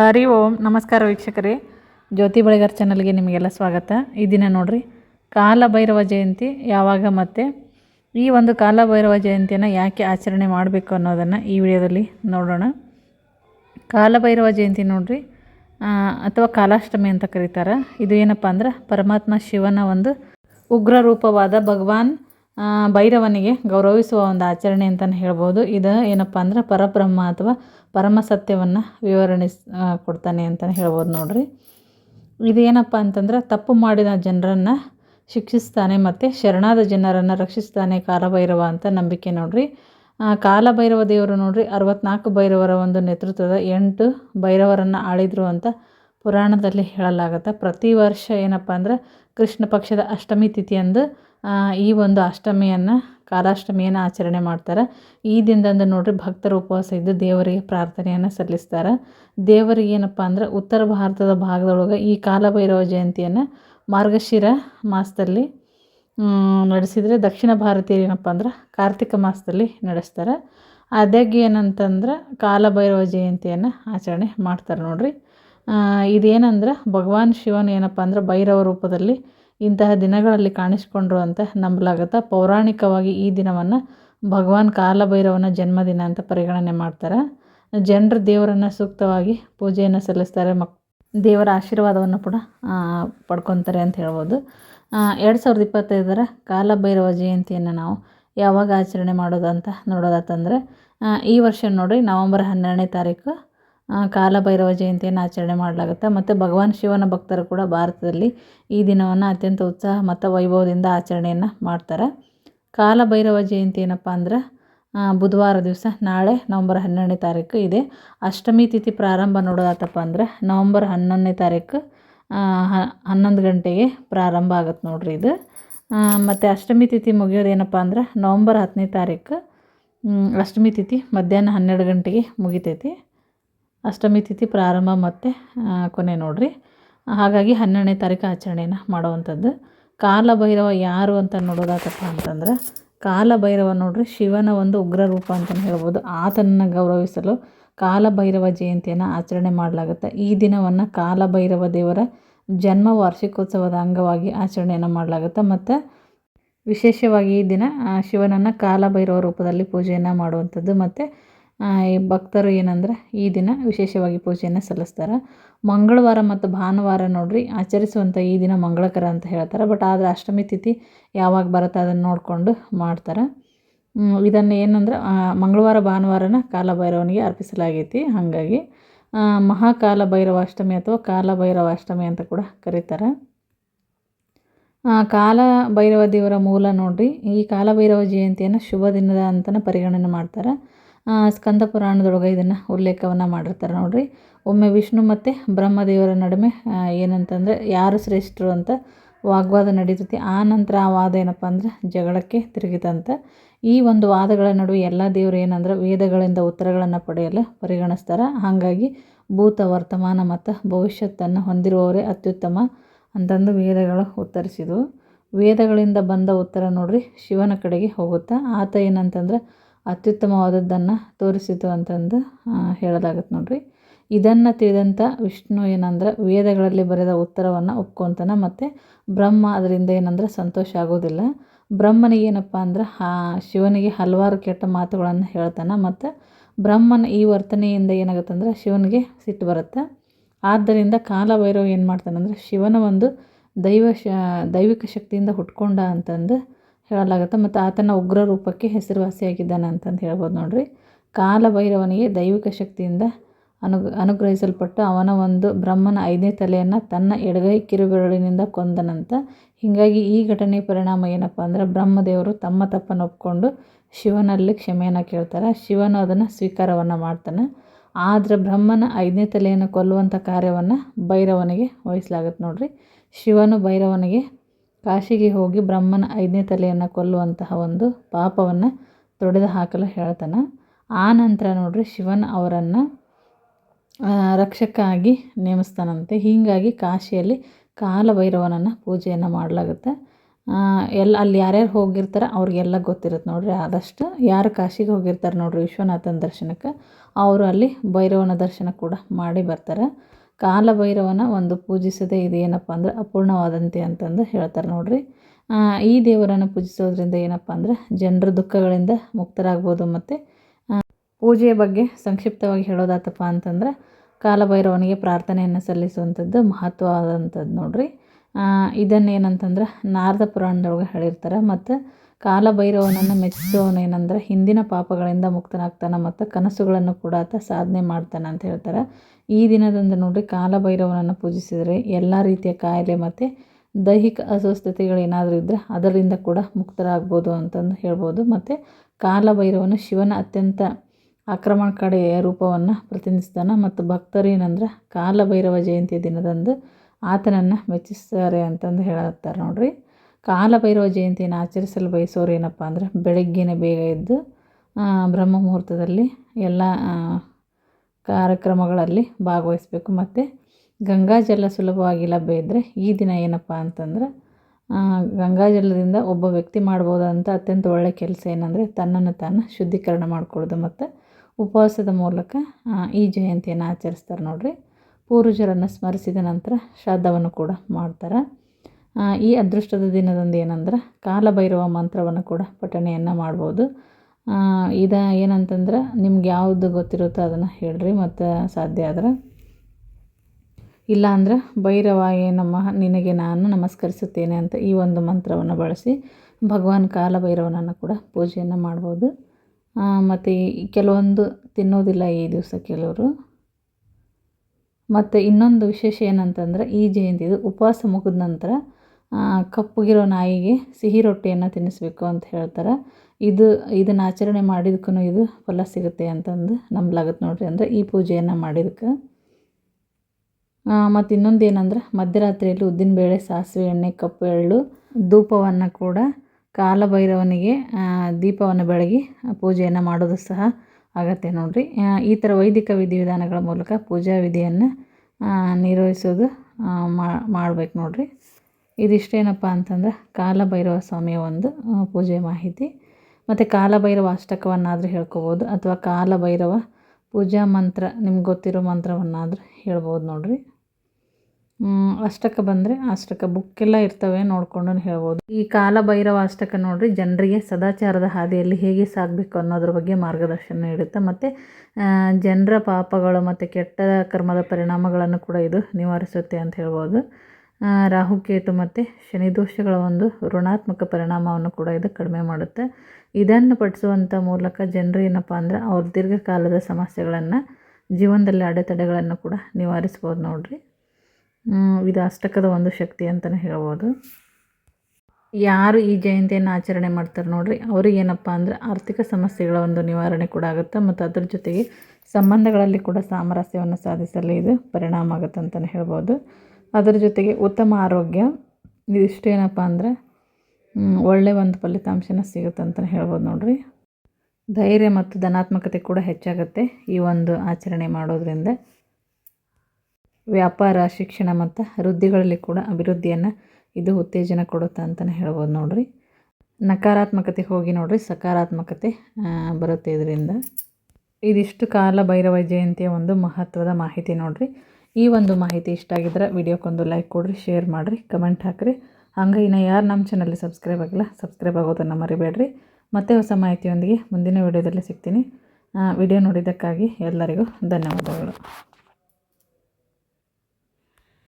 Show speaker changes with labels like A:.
A: ಹರಿ ಓಂ, ನಮಸ್ಕಾರ ವೀಕ್ಷಕರೇ. ಜ್ಯೋತಿ ಬಳಿಗಾರ್ ಚಾನಲ್ಗೆ ನಿಮಗೆಲ್ಲ ಸ್ವಾಗತ. ಈ ದಿನ ನೋಡಿರಿ, ಕಾಲಭೈರವ ಜಯಂತಿ, ಯಾವಾಗ ಮತ್ತು? ಈ ಒಂದು ಕಾಲಭೈರವ ಜಯಂತಿಯನ್ನು ಯಾಕೆ ಆಚರಣೆ ಮಾಡಬೇಕು ಅನ್ನೋದನ್ನು ಈ ವಿಡಿಯೋದಲ್ಲಿ ನೋಡೋಣ. ಕಾಲಭೈರವ ಜಯಂತಿ ನೋಡಿರಿ ಅಥವಾ ಕಾಲಾಷ್ಟಮಿ ಅಂತ ಕರೀತಾರೆ. ಇದು ಏನಪ್ಪ ಅಂದ್ರೆ, ಪರಮಾತ್ಮ ಶಿವನ ಒಂದು ಉಗ್ರ ರೂಪವಾದ ಭಗವಾನ್ ಭೈರವನಿಗೆ ಗೌರವಿಸುವ ಒಂದು ಆಚರಣೆ ಅಂತಲೇ ಹೇಳ್ಬೋದು. ಇದು ಏನಪ್ಪ ಅಂದ್ರೆ ಪರಬ್ರಹ್ಮ ಅಥವಾ ಪರಮ ಸತ್ಯವನ್ನು ವಿವರಣಿಸ್ ಕೊಡ್ತಾನೆ ಅಂತಲೇ ಹೇಳ್ಬೋದು ನೋಡ್ರಿ. ಇದೇನಪ್ಪ ಅಂತಂದ್ರೆ ತಪ್ಪು ಮಾಡಿದ ಜನರನ್ನು ಶಿಕ್ಷಿಸ್ತಾನೆ ಮತ್ತು ಶರಣಾದ ಜನರನ್ನು ರಕ್ಷಿಸ್ತಾನೆ ಕಾಲಭೈರವ ಅಂತ ನಂಬಿಕೆ ನೋಡ್ರಿ. ಕಾಲಭೈರವ ದೇವರು ನೋಡ್ರಿ ಅರವತ್ನಾಲ್ಕು ಭೈರವರ ಒಂದು ನೇತೃತ್ವದ ಎಂಟು ಭೈರವರನ್ನು ಆಳಿದ್ರು ಅಂತ ಪುರಾಣದಲ್ಲಿ ಹೇಳಲಾಗತ್ತೆ. ಪ್ರತಿ ವರ್ಷ ಏನಪ್ಪ ಅಂದ್ರೆ ಕೃಷ್ಣ ಪಕ್ಷದ ಅಷ್ಟಮಿ ತಿಥಿಯಂದು ಈ ಒಂದು ಅಷ್ಟಮಿಯನ್ನು, ಕಾಲಾಷ್ಟಮಿಯನ್ನು ಆಚರಣೆ ಮಾಡ್ತಾರೆ. ಈ ದಿನದಂದು ನೋಡ್ರಿ ಭಕ್ತರು ಉಪವಾಸ ಇದ್ದು ದೇವರಿಗೆ ಪ್ರಾರ್ಥನೆಯನ್ನು ಸಲ್ಲಿಸ್ತಾರೆ. ದೇವರಿಗೆ ಏನಪ್ಪ ಅಂದ್ರೆ ಉತ್ತರ ಭಾರತದ ಭಾಗದೊಳಗೆ ಈ ಕಾಲಭೈರವ ಜಯಂತಿಯನ್ನು ಮಾರ್ಗಶಿರ ಮಾಸದಲ್ಲಿ ನಡೆಸಿದರೆ ದಕ್ಷಿಣ ಭಾರತೀಯರು ಏನಪ್ಪ ಅಂದ್ರೆ ಕಾರ್ತಿಕ ಮಾಸದಲ್ಲಿ ನಡೆಸ್ತಾರೆ. ಅದಾಗಿ ಏನಂತಂದ್ರೆ ಕಾಲಭೈರವ ಜಯಂತಿಯನ್ನು ಆಚರಣೆ ಮಾಡ್ತಾರೆ ನೋಡಿರಿ. ಇದೇನಂದ್ರೆ ಭಗವಾನ್ ಶಿವನ ಏನಪ್ಪ ಅಂದ್ರೆ ಭೈರವ ರೂಪದಲ್ಲಿ ಇಂತಹ ದಿನಗಳಲ್ಲಿ ಕಾಣಿಸಿಕೊಂಡ್ರು ಅಂತ ನಂಬಲಾಗುತ್ತೆ ಪೌರಾಣಿಕವಾಗಿ ಈ ದಿನವನ್ನು ಭಗವಾನ್ ಕಾಲಭೈರವನ ಜನ್ಮದಿನ ಅಂತ ಪರಿಗಣನೆ ಮಾಡ್ತಾರೆ. ಜನರು ದೇವರನ್ನು ಸೂಕ್ತವಾಗಿ ಪೂಜೆಯನ್ನು ಸಲ್ಲಿಸ್ತಾರೆ, ಮಕ್, ದೇವರ ಆಶೀರ್ವಾದವನ್ನು ಕೂಡ ಪಡ್ಕೊತಾರೆ ಅಂತ ಹೇಳ್ಬೋದು. ಎರಡು ಸಾವಿರದ ಇಪ್ಪತ್ತೈದರ ಕಾಲಭೈರವ ಜಯಂತಿಯನ್ನು ನಾವು ಯಾವಾಗ ಆಚರಣೆ ಮಾಡೋದು ಅಂತ ನೋಡೋದಾತಂದರೆ ಈ ವರ್ಷ ನೋಡಿ ನವಂಬರ್ ಹನ್ನೆರಡನೇ ತಾರೀಕು ಕಾಲಭೈರವ ಜಯಂತಿಯನ್ನು ಆಚರಣೆ ಮಾಡಲಾಗುತ್ತೆ. ಮತ್ತು ಭಗವಾನ್ ಶಿವನ ಭಕ್ತರು ಕೂಡ ಭಾರತದಲ್ಲಿ ಈ ದಿನವನ್ನು ಅತ್ಯಂತ ಉತ್ಸಾಹ ಮತ್ತು ವೈಭವದಿಂದ ಆಚರಣೆಯನ್ನು ಮಾಡ್ತಾರೆ. ಕಾಲಭೈರವ ಜಯಂತಿ ಏನಪ್ಪ ಅಂದ್ರೆ ಬುಧವಾರ ದಿವಸ, ನಾಳೆ ನವಂಬರ್ ಹನ್ನೆರಡನೇ ತಾರೀಕು ಇದೆ. ಅಷ್ಟಮಿ ತಿಥಿ ಪ್ರಾರಂಭ ನೋಡೋದಾತಪ್ಪ ಅಂದ್ರೆ, ನವಂಬರ್ ಹನ್ನೊಂದನೇ ತಾರೀಕು ಹನ್ನೊಂದು ಗಂಟೆಗೆ ಪ್ರಾರಂಭ ಆಗುತ್ತೆ ನೋಡಿರಿ ಇದು. ಮತ್ತು ಅಷ್ಟಮಿ ತಿಥಿ ಮುಗಿಯೋದೇನಪ್ಪ ಅಂದರೆ, ನವಂಬರ್ ಹತ್ತನೇ ತಾರೀಕು ಅಷ್ಟಮಿ ತಿಥಿ ಮಧ್ಯಾಹ್ನ ಹನ್ನೆರಡು ಗಂಟೆಗೆ ಮುಗಿತೈತಿ. ಅಷ್ಟಮಿ ತಿಥಿ ಪ್ರಾರಂಭ ಮತ್ತು ಕೊನೆ ನೋಡ್ರಿ. ಹಾಗಾಗಿ ಹನ್ನೆರಡನೇ ತಾರೀಕು ಆಚರಣೆಯನ್ನು ಮಾಡುವಂಥದ್ದು. ಕಾಲಭೈರವ ಯಾರು ಅಂತ ನೋಡೋದಾಗಪ್ಪ ಅಂತಂದ್ರೆ, ಕಾಲಭೈರವ ನೋಡ್ರಿ, ಶಿವನ ಒಂದು ಉಗ್ರ ರೂಪ ಅಂತಲೇ ಹೇಳ್ಬೋದು. ಆತನನ್ನು ಗೌರವಿಸಲು ಕಾಲಭೈರವ ಜಯಂತಿಯನ್ನು ಆಚರಣೆ ಮಾಡಲಾಗುತ್ತೆ. ಈ ದಿನವನ್ನು ಕಾಲಭೈರವ ದೇವರ ಜನ್ಮ ವಾರ್ಷಿಕೋತ್ಸವದ ಅಂಗವಾಗಿ ಆಚರಣೆಯನ್ನು ಮಾಡಲಾಗುತ್ತೆ. ಮತ್ತು ವಿಶೇಷವಾಗಿ ಈ ದಿನ ಶಿವನನ್ನು ಕಾಲಭೈರವ ರೂಪದಲ್ಲಿ ಪೂಜೆಯನ್ನು ಮಾಡುವಂಥದ್ದು. ಮತ್ತು ಭಕ್ತರು ಏನಂದ್ರೆ ಈ ದಿನ ವಿಶೇಷವಾಗಿ ಪೂಜೆಯನ್ನು ಸಲ್ಲಿಸ್ತಾರೆ. ಮಂಗಳವಾರ ಮತ್ತು ಭಾನುವಾರ ನೋಡ್ರಿ, ಆಚರಿಸುವಂಥ ಈ ದಿನ ಮಂಗಳಕರ ಅಂತ ಹೇಳ್ತಾರೆ. ಬಟ್ ಆದರೆ ಅಷ್ಟಮಿ ತಿಥಿ ಯಾವಾಗ ಬರುತ್ತೆ ಅದನ್ನು ನೋಡಿಕೊಂಡು ಮಾಡ್ತಾರೆ. ಇದನ್ನು ಏನಂದ್ರೆ ಮಂಗಳವಾರ, ಭಾನುವಾರನ ಕಾಲಭೈರವನಿಗೆ ಅರ್ಪಿಸಲಾಗೈತಿ. ಹಾಗಾಗಿ ಮಹಾಕಾಲ ಭೈರವಾಷ್ಟಮಿ ಅಥವಾ ಕಾಲಭೈರವಾಷ್ಟಮಿ ಅಂತ ಕೂಡ ಕರೀತಾರೆ. ಕಾಲ ಭೈರವ ದೇವರ ಮೂಲ ನೋಡ್ರಿ, ಈ ಕಾಲಭೈರವ ಜಯಂತಿಯನ್ನು ಶುಭ ದಿನದ ಅಂತಲೇ ಪರಿಗಣನೆ ಮಾಡ್ತಾರೆ. ಸ್ಕಂದ ಪುರಾಣದೊಳಗೆ ಇದನ್ನು ಉಲ್ಲೇಖವನ್ನು ಮಾಡಿರ್ತಾರೆ ನೋಡಿರಿ. ಒಮ್ಮೆ ವಿಷ್ಣು ಮತ್ತು ಬ್ರಹ್ಮದೇವರ ನಡುವೆ ಏನಂತಂದರೆ ಯಾರು ಶ್ರೇಷ್ಠರು ಅಂತ ವಾಗ್ವಾದ ನಡೀತೈತಿ. ಆ ನಂತರ ಆ ವಾದ ಏನಪ್ಪ ಅಂದ್ರೆ ಜಗಳಕ್ಕೆ ತಿರುಗಿತಂತೆ ಈ ಒಂದು ವಾದಗಳ ನಡುವೆ ಎಲ್ಲ ದೇವರು ಏನಂದ್ರೆ ವೇದಗಳಿಂದ ಉತ್ತರಗಳನ್ನು ಪಡೆಯಲು ಪರಿಗಣಿಸ್ತಾರೆ. ಹಾಗಾಗಿ ಭೂತ, ವರ್ತಮಾನ ಮತ್ತು ಭವಿಷ್ಯತ್ತನ್ನು ಹೊಂದಿರುವವರೇ ಅತ್ಯುತ್ತಮ ಅಂತಂದು ವೇದಗಳು ಉತ್ತರಿಸಿದವು. ವೇದಗಳಿಂದ ಬಂದ ಉತ್ತರ ನೋಡಿರಿ, ಶಿವನ ಕಡೆಗೆ ಹೋಗುತ್ತಾ, ಆತ ಏನಂತಂದ್ರೆ ಅತ್ಯುತ್ತಮವಾದದ್ದನ್ನು ತೋರಿಸಿತು ಅಂತಂದು ಹೇಳೋದಾಗುತ್ತೆ ನೋಡ್ರಿ. ಇದನ್ನು ತಿಳಿದಂಥ ವಿಷ್ಣು ಏನಂದ್ರೆ, ವೇದಗಳಲ್ಲಿ ಬರೆದ ಉತ್ತರವನ್ನು ಒಪ್ಕೊತಾನೆ, ಮತ್ತು ಬ್ರಹ್ಮ ಅದರಿಂದ ಏನಂದ್ರೆ ಸಂತೋಷ ಆಗೋದಿಲ್ಲ. ಬ್ರಹ್ಮನಿಗೆ ಏನಪ್ಪ ಅಂದ್ರೆ, ಹಾ, ಶಿವನಿಗೆ ಹಲವಾರು ಕೆಟ್ಟ ಮಾತುಗಳನ್ನು ಹೇಳ್ತಾನೆ, ಮತ್ತು ಬ್ರಹ್ಮನ ಈ ವರ್ತನೆಯಿಂದ ಏನಾಗುತ್ತಂದ್ರೆ ಶಿವನಿಗೆ ಸಿಟ್ಟು ಬರುತ್ತೆ. ಆದ್ದರಿಂದ ಕಾಲಭೈರವ ಏನು ಮಾಡ್ತಾನಂದ್ರೆ, ಶಿವನ ಒಂದು ದೈವ ಶ, ದೈವಿಕ ಶಕ್ತಿಯಿಂದ ಹುಟ್ಕೊಂಡ ಅಂತಂದು ಹೇಳಲಾಗುತ್ತೆ. ಮತ್ತು ಆತನ ಉಗ್ರ ರೂಪಕ್ಕೆ ಹೆಸರುವಾಸಿಯಾಗಿದ್ದಾನೆ ಅಂತಂದು ಹೇಳ್ಬೋದು ನೋಡ್ರಿ. ಕಾಲಭೈರವನಿಗೆ ದೈವಿಕ ಶಕ್ತಿಯಿಂದ ಅನು, ಅನುಗ್ರಹಿಸಲ್ಪಟ್ಟು ಅವನ ಒಂದು ಬ್ರಹ್ಮನ ಐದನೇ ತಲೆಯನ್ನು ತನ್ನ ಎಡಗೈ ಕಿರುಬೆರಳಿನಿಂದ ಕೊಂದನಂತ. ಹೀಗಾಗಿ ಈ ಘಟನೆ ಪರಿಣಾಮ ಏನಪ್ಪ ಅಂದ್ರೆ ಬ್ರಹ್ಮದೇವರು ತಮ್ಮ ತಪ್ಪನ್ನು ಒಪ್ಕೊಂಡು ಶಿವನಲ್ಲಿ ಕ್ಷಮೆಯನ್ನು ಕೇಳ್ತಾರೆ. ಶಿವನು ಅದನ್ನು ಸ್ವೀಕಾರವನ್ನು ಮಾಡ್ತಾನೆ. ಆದರೆ ಬ್ರಹ್ಮನ ಐದನೇ ತಲೆಯನ್ನು ಕೊಲ್ಲುವಂಥ ಕಾರ್ಯವನ್ನು ಭೈರವನಿಗೆ ವಹಿಸಲಾಗುತ್ತೆ ನೋಡ್ರಿ. ಶಿವನು ಭೈರವನಿಗೆ ಕಾಶಿಗೆ ಹೋಗಿ ಬ್ರಹ್ಮನ ಐದನೇ ತಲೆಯನ್ನು ಕೊಲ್ಲುವಂತಹ ಒಂದು ಪಾಪವನ್ನು ತೊಡೆದು ಹಾಕಲು ಹೇಳ್ತಾನೆ. ಆ ನಂತರ ನೋಡ್ರಿ ಶಿವನ್ ಅವರನ್ನು ರಕ್ಷಕ ಆಗಿ ನೇಮಿಸ್ತಾನಂತೆ. ಹೀಗಾಗಿ ಕಾಶಿಯಲ್ಲಿ ಕಾಲಭೈರವನನ್ನು ಪೂಜೆಯನ್ನು ಮಾಡಲಾಗುತ್ತೆ. ಎಲ್ಲ, ಅಲ್ಲಿ ಯಾರ್ಯಾರು ಹೋಗಿರ್ತಾರೆ ಅವ್ರಿಗೆಲ್ಲ ಗೊತ್ತಿರುತ್ತೆ ನೋಡಿರಿ. ಆದಷ್ಟು ಯಾರು ಕಾಶಿಗೆ ಹೋಗಿರ್ತಾರೆ ನೋಡಿರಿ ವಿಶ್ವನಾಥನ ದರ್ಶನಕ್ಕೆ, ಅವರು ಅಲ್ಲಿ ಭೈರವನ ದರ್ಶನ ಕೂಡ ಮಾಡಿ ಬರ್ತಾರೆ. ಕಾಲಭೈರವನ ಒಂದು ಪೂಜಿಸದೆ ಇದು ಏನಪ್ಪ ಅಂದ್ರೆ ಅಪೂರ್ಣವಾದಂತೆ ಅಂತಂದು ಹೇಳ್ತಾರೆ ನೋಡಿರಿ. ಈ ದೇವರನ್ನು ಪೂಜಿಸೋದ್ರಿಂದ ಏನಪ್ಪ ಅಂದ್ರೆ ಜನರ ದುಃಖಗಳಿಂದ ಮುಕ್ತರಾಗ್ಬೋದು ಮತ್ತು ಪೂಜೆಯ ಬಗ್ಗೆ ಸಂಕ್ಷಿಪ್ತವಾಗಿ ಹೇಳೋದಾತಪ್ಪ ಅಂತಂದ್ರೆ ಕಾಲಭೈರವನಿಗೆ ಪ್ರಾರ್ಥನೆಯನ್ನು ಸಲ್ಲಿಸುವಂಥದ್ದು ಮಹತ್ವವಾದಂಥದ್ದು ನೋಡಿರಿ. ಇದನ್ನೇನಂತಂದ್ರೆ ನಾರದ ಪುರಾಣದೊಳಗೆ ಹೇಳಿರ್ತಾರೆ. ಮತ್ತು ಕಾಲಭೈರವನನ್ನು ಏನಂದ್ರೆ ಹಿಂದಿನ ಪಾಪಗಳಿಂದ ಮುಕ್ತನಾಗ್ತಾನೆ ಮತ್ತು ಕನಸುಗಳನ್ನು ಕೂಡ ಆತ ಸಾಧನೆ ಮಾಡ್ತಾನೆ ಅಂತ ಹೇಳ್ತಾರೆ. ಈ ದಿನದಂದು ನೋಡಿರಿ ಕಾಲಭೈರವನನ್ನು ಪೂಜಿಸಿದರೆ ಎಲ್ಲ ರೀತಿಯ ಕಾಯಿಲೆ ಮತ್ತು ದೈಹಿಕ ಅಸ್ವಸ್ಥತೆಗಳು ಏನಾದರೂ ಇದ್ದರೆ ಅದರಿಂದ ಕೂಡ ಮುಕ್ತರಾಗ್ಬೋದು ಅಂತಂದು ಹೇಳ್ಬೋದು. ಮತ್ತು ಕಾಲಭೈರವನು ಶಿವನ ಅತ್ಯಂತ ಆಕ್ರಮಣಕಾರಿಯ ರೂಪವನ್ನು ಪ್ರತಿನಿಧಿಸ್ತಾನೆ. ಮತ್ತು ಭಕ್ತರು ಏನಂದ್ರೆ ಕಾಲಭೈರವ ಜಯಂತಿ ದಿನದಂದು ಆತನನ್ನು ಮೆಚ್ಚಿಸ್ತಾರೆ ಅಂತಂದು ಹೇಳುತ್ತಾರೆ ನೋಡ್ರಿ. ಕಾಲಭೈರವ ಜಯಂತಿಯನ್ನು ಆಚರಿಸಲು ಬಯಸೋರು ಏನಪ್ಪ ಅಂದ್ರೆ ಬೆಳಗ್ಗೆನೇ ಬೇಗ ಎದ್ದು ಬ್ರಹ್ಮ ಮುಹೂರ್ತದಲ್ಲಿ ಎಲ್ಲ ಕಾರ್ಯಕ್ರಮಗಳಲ್ಲಿ ಭಾಗವಹಿಸಬೇಕು. ಮತ್ತು ಗಂಗಾಜಲ ಸುಲಭವಾಗಿ ಲಭ್ಯ ಇದ್ದರೆ ಈ ದಿನ ಏನಪ್ಪ ಅಂತಂದ್ರೆ ಗಂಗಾಜಲದಿಂದ ಒಬ್ಬ ವ್ಯಕ್ತಿ ಮಾಡ್ಬೋದಂತ ಅತ್ಯಂತ ಒಳ್ಳೆಯ ಕೆಲಸ ಏನಂದರೆ ತನ್ನನ್ನು ತಾನು ಶುದ್ಧೀಕರಣ ಮಾಡ್ಕೊಳ್ಳೋದು ಮತ್ತು ಉಪವಾಸದ ಮೂಲಕ ಈ ಜಯಂತಿಯನ್ನು ಆಚರಿಸ್ತಾರೆ ನೋಡಿರಿ. ಪೂರ್ವಜರನ್ನು ಸ್ಮರಿಸಿದ ನಂತರ ಶ್ರಾದ್ದವನ್ನು ಕೂಡ ಮಾಡ್ತಾರೆ. ಈ ಅದೃಷ್ಟದ ದಿನದಂದು ಏನಂದ್ರೆ ಕಾಲಭೈರವ ಮಂತ್ರವನ್ನು ಕೂಡ ಪಠಣೆಯನ್ನು ಮಾಡ್ಬೋದು. ಇದು ಏನಂತಂದ್ರೆ ನಿಮ್ಗೆ ಯಾವುದು ಗೊತ್ತಿರುತ್ತೋ ಅದನ್ನು ಹೇಳ್ರಿ ಮತ್ತು ಸಾಧ್ಯ ಆದ್ರೆ. ಇಲ್ಲ ಅಂದ್ರೆ ಭೈರವ ಏನಮ್ಮ ನಿನಗೆ ನಾನು ನಮಸ್ಕರಿಸುತ್ತೇನೆ ಅಂತ ಈ ಒಂದು ಮಂತ್ರವನ್ನು ಬಳಸಿ ಭಗವಾನ್ ಕಾಲಭೈರವನನ್ನು ಕೂಡ ಪೂಜೆಯನ್ನು ಮಾಡ್ಬೋದು. ಮತ್ತು ಕೆಲವೊಂದು ತಿನ್ನೋದಿಲ್ಲ ಈ ದಿವಸ ಕೆಲವರು. ಮತ್ತು ಇನ್ನೊಂದು ವಿಶೇಷ ಏನಂತಂದ್ರೆ ಈ ಜಯಂತಿದು ಉಪವಾಸ ಮುಗಿದ ನಂತರ ಕಪ್ಪಗಿರೋ ನಾಯಿಗೆ ಸಿಹಿ ರೊಟ್ಟಿಯನ್ನು ತಿನ್ನಿಸ್ಬೇಕು ಅಂತ ಹೇಳ್ತಾರೆ. ಇದು, ಇದನ್ನು ಆಚರಣೆ ಮಾಡಿದಕ್ಕೂ ಇದು ಫಲ ಸಿಗುತ್ತೆ ಅಂತಂದು ನಂಬಲಾಗುತ್ತೆ ನೋಡಿರಿ. ಅಂದರೆ ಈ ಪೂಜೆಯನ್ನು ಮಾಡಿದಕ್ಕೆ ಮತ್ತು ಇನ್ನೊಂದು ಏನಂದ್ರೆ ಮಧ್ಯರಾತ್ರಿಯಲ್ಲಿ ಉದ್ದಿನಬೇಳೆ ಸಾಸಿವೆ ಎಣ್ಣೆ, ಕಪ್ಪು ಎಳ್ಳು, ಧೂಪವನ್ನು ಕೂಡ ಕಾಲಭೈರವನಿಗೆ ದೀಪವನ್ನು ಬೆಳಗಿ ಪೂಜೆಯನ್ನು ಮಾಡೋದು ಸಹ ಆಗತ್ತೆ ನೋಡಿರಿ. ಈ ಥರ ವೈದಿಕ ವಿಧಿವಿಧಾನಗಳ ಮೂಲಕ ಪೂಜಾ ವಿಧಿಯನ್ನು ನಿರ್ವಹಿಸೋದು ಮಾಡ್ಬೇಕು ನೋಡಿರಿ. ಇದಿಷ್ಟೇನಪ್ಪ ಅಂತಂದ್ರೆ ಕಾಲಭೈರವ ಸ್ವಾಮಿಯ ಒಂದು ಪೂಜೆ ಮಾಹಿತಿ. ಮತ್ತು ಕಾಲಭೈರವ ಅಷ್ಟಕವನ್ನಾದರೂ ಹೇಳ್ಕೊಬೋದು, ಅಥವಾ ಕಾಲಭೈರವ ಪೂಜಾ ಮಂತ್ರ, ನಿಮ್ಗೆ ಗೊತ್ತಿರೋ ಮಂತ್ರವನ್ನಾದರೂ ಹೇಳ್ಬೋದು ನೋಡಿರಿ. ಅಷ್ಟಕ ಬಂದರೆ ಅಷ್ಟಕ ಬುಕ್ಕೆಲ್ಲ ಇರ್ತವೆ ನೋಡ್ಕೊಂಡು ಹೇಳ್ಬೋದು. ಈ ಕಾಲ ಭೈರವ ಅಷ್ಟಕ ನೋಡಿರಿ, ಜನರಿಗೆ ಸದಾಚಾರದ ಹಾದಿಯಲ್ಲಿ ಹೇಗೆ ಸಾಗಬೇಕು ಅನ್ನೋದ್ರ ಬಗ್ಗೆ ಮಾರ್ಗದರ್ಶನ ನೀಡುತ್ತೆ. ಮತ್ತು ಜನರ ಪಾಪಗಳು ಮತ್ತು ಕೆಟ್ಟ ಕರ್ಮದ ಪರಿಣಾಮಗಳನ್ನು ಕೂಡ ಇದು ನಿವಾರಿಸುತ್ತೆ ಅಂತ ಹೇಳ್ಬೋದು. ರಾಹುಕೇತು ಮತ್ತು ಶನಿದೋಷಗಳ ಒಂದು ಋಣಾತ್ಮಕ ಪರಿಣಾಮವನ್ನು ಕೂಡ ಇದು ಕಡಿಮೆ ಮಾಡುತ್ತೆ. ಇದನ್ನು ಪಡಿಸುವಂಥ ಮೂಲಕ ಜನರು ಏನಪ್ಪ ಅಂದರೆ ಅವ್ರ ದೀರ್ಘಕಾಲದ ಸಮಸ್ಯೆಗಳನ್ನು, ಜೀವನದಲ್ಲಿ ಅಡೆತಡೆಗಳನ್ನು ಕೂಡ ನಿವಾರಿಸ್ಬೋದು ನೋಡಿರಿ. ಇದು ಅಷ್ಟಕದ ಒಂದು ಶಕ್ತಿ ಅಂತಲೇ ಹೇಳ್ಬೋದು. ಯಾರು ಈ ಜಯಂತಿಯನ್ನು ಆಚರಣೆ ಮಾಡ್ತಾರೆ ನೋಡಿರಿ ಏನಪ್ಪ ಅಂದರೆ ಆರ್ಥಿಕ ಸಮಸ್ಯೆಗಳ ಒಂದು ನಿವಾರಣೆ ಕೂಡ ಆಗುತ್ತೆ ಮತ್ತು ಅದ್ರ ಜೊತೆಗೆ ಸಂಬಂಧಗಳಲ್ಲಿ ಕೂಡ ಸಾಮರಸ್ಯವನ್ನು ಸಾಧಿಸಲು ಇದು ಪರಿಣಾಮ ಆಗುತ್ತೆ ಅಂತಲೇ ಹೇಳ್ಬೋದು. ಅದರ ಜೊತೆಗೆ ಉತ್ತಮ ಆರೋಗ್ಯ ಇದಿಷ್ಟೇನಪ್ಪ ಅಂದರೆ ಒಳ್ಳೆಯ ಒಂದು ಫಲಿತಾಂಶನ ಸಿಗುತ್ತೆ ಅಂತಲೇ ಹೇಳ್ಬೋದು ನೋಡಿರಿ. ಧೈರ್ಯ ಮತ್ತು ಧನಾತ್ಮಕತೆ ಕೂಡ ಹೆಚ್ಚಾಗುತ್ತೆ ಈ ಒಂದು ಆಚರಣೆ ಮಾಡೋದ್ರಿಂದ. ವ್ಯಾಪಾರ, ಶಿಕ್ಷಣ ಮತ್ತು ವೃದ್ಧಿಗಳಲ್ಲಿ ಕೂಡ ಅಭಿವೃದ್ಧಿಯನ್ನು ಇದು ಉತ್ತೇಜನ ಕೊಡುತ್ತೆ ಅಂತಲೇ ಹೇಳ್ಬೋದು ನೋಡಿರಿ. ನಕಾರಾತ್ಮಕತೆ ಹೋಗಿ ನೋಡಿರಿ, ಸಕಾರಾತ್ಮಕತೆ ಬರುತ್ತೆ ಇದರಿಂದ. ಇದಿಷ್ಟು ಕಾಲ ಭೈರವ ಜಯಂತಿಯ ಒಂದು ಮಹತ್ವದ ಮಾಹಿತಿ ನೋಡಿರಿ. ಈ ಒಂದು ಮಾಹಿತಿ ಇಷ್ಟ ಆಗಿದ್ರೆ ವಿಡಿಯೋಕ್ಕೊಂದು ಲೈಕ್ ಕೊಡಿರಿ, ಶೇರ್ ಮಾಡಿರಿ, ಕಮೆಂಟ್ ಹಾಕಿರಿ. ಹಂಗೆ ಇನ್ನು ಯಾರು ನಮ್ಮ ಚಾನಲ್ಲಿ ಸಬ್ಸ್ಕ್ರೈಬ್ ಆಗಿಲ್ಲ ಸಬ್ಸ್ಕ್ರೈಬ್ ಆಗೋದನ್ನು ಮರಿಬೇಡ್ರಿ. ಮತ್ತೆ ಹೊಸ ಮಾಹಿತಿಯೊಂದಿಗೆ ಮುಂದಿನ ವಿಡಿಯೋದಲ್ಲಿ ಸಿಗ್ತೀನಿ. ವಿಡಿಯೋ ನೋಡಿದ್ದಕ್ಕಾಗಿ ಎಲ್ಲರಿಗೂ ಧನ್ಯವಾದಗಳು.